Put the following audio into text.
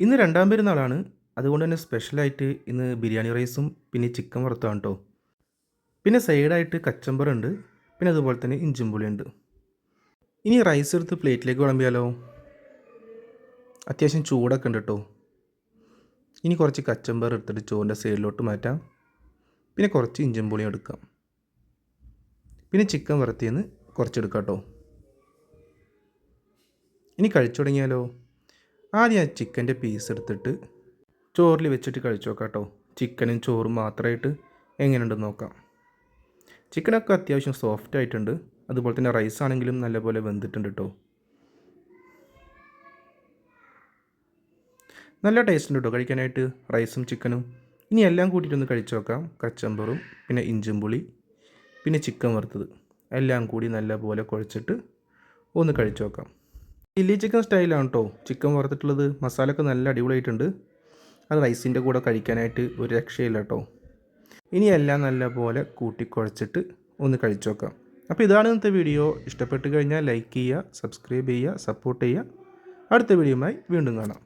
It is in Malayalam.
ഇന്ന് രണ്ടാം പെരുന്നാളാണ്. അതുകൊണ്ട് തന്നെ സ്പെഷ്യലായിട്ട് ഇന്ന് ബിരിയാണി റൈസും പിന്നെ ചിക്കൻ വറുത്താണ് കേട്ടോ പിന്നെ സൈഡായിട്ട് കച്ചമ്പറുണ്ട്. പിന്നെ അതുപോലെ തന്നെ ഇഞ്ചും പുളിയുണ്ട്. ഇനി റൈസ് എടുത്ത് പ്ലേറ്റിലേക്ക് വിളമ്പിയാലോ? അത്യാവശ്യം ചൂടൊക്കെ ഉണ്ട് കേട്ടോ ഇനി കുറച്ച് കച്ചമ്പർ എടുത്തിട്ട് ചോറിന്റെ സൈഡിലോട്ട് മാറ്റാം. പിന്നെ കുറച്ച് ഇഞ്ചും പുളിയും എടുക്കാം. പിന്നെ ചിക്കൻ വറുത്തിയെന്ന് കുറച്ചെടുക്കാം കേട്ടോ ഇനി കഴിച്ചു തുടങ്ങിയാലോ? ആദ്യം ആ ചിക്കന്റെ പീസ് എടുത്തിട്ട് ചോറിൽ വെച്ചിട്ട് കഴിച്ചു നോക്കാം കേട്ടോ ചിക്കനും ചോറും മാത്രമായിട്ട് എങ്ങനെയുണ്ടെന്ന് നോക്കാം. ചിക്കനൊക്കെ അത്യാവശ്യം സോഫ്റ്റ് ആയിട്ടുണ്ട്. അതുപോലെ തന്നെ റൈസ് ആണെങ്കിലും നല്ലപോലെ വെന്തിട്ടുണ്ട് കേട്ടോ നല്ല ടേസ്റ്റ് ഉണ്ട് കേട്ടോ കഴിക്കാനായിട്ട് റൈസും ചിക്കനും ഇനി എല്ലാം കൂട്ടിയിട്ടൊന്ന് കഴിച്ചു നോക്കാം. കച്ചമ്പറും പിന്നെ ഇഞ്ചും പുളി പിന്നെ ചിക്കൻ വറുത്തത്. എല്ലാം കൂടി നല്ലപോലെ കുഴച്ചിട്ട് ഒന്ന് കഴിച്ചു നോക്കാം. ചില്ലി ചിക്കൻ സ്റ്റൈലാണ് കേട്ടോ. ചിക്കൻ വറുത്തിട്ടുള്ളത്. മസാലയൊക്കെ നല്ല അടിപൊളിയായിട്ടുണ്ട്. അത് റൈസിന്റെ കൂടെ കഴിക്കാനായിട്ട് ഒരു രക്ഷയില്ല കേട്ടോ. ഇനി എല്ലാം നല്ലപോലെ കൂട്ടിക്കുഴച്ചിട്ട് ഒന്ന് കഴിച്ചു നോക്കാം. അപ്പോൾ ഇതാണ് ഇന്നത്തെ വീഡിയോ. ഇഷ്ടപ്പെട്ട് കഴിഞ്ഞാൽ ലൈക്ക് ചെയ്യുക സബ്സ്ക്രൈബ് ചെയ്യുക സപ്പോർട്ട് ചെയ്യുക. അടുത്ത വീഡിയോയുമായി വീണ്ടും കാണാം.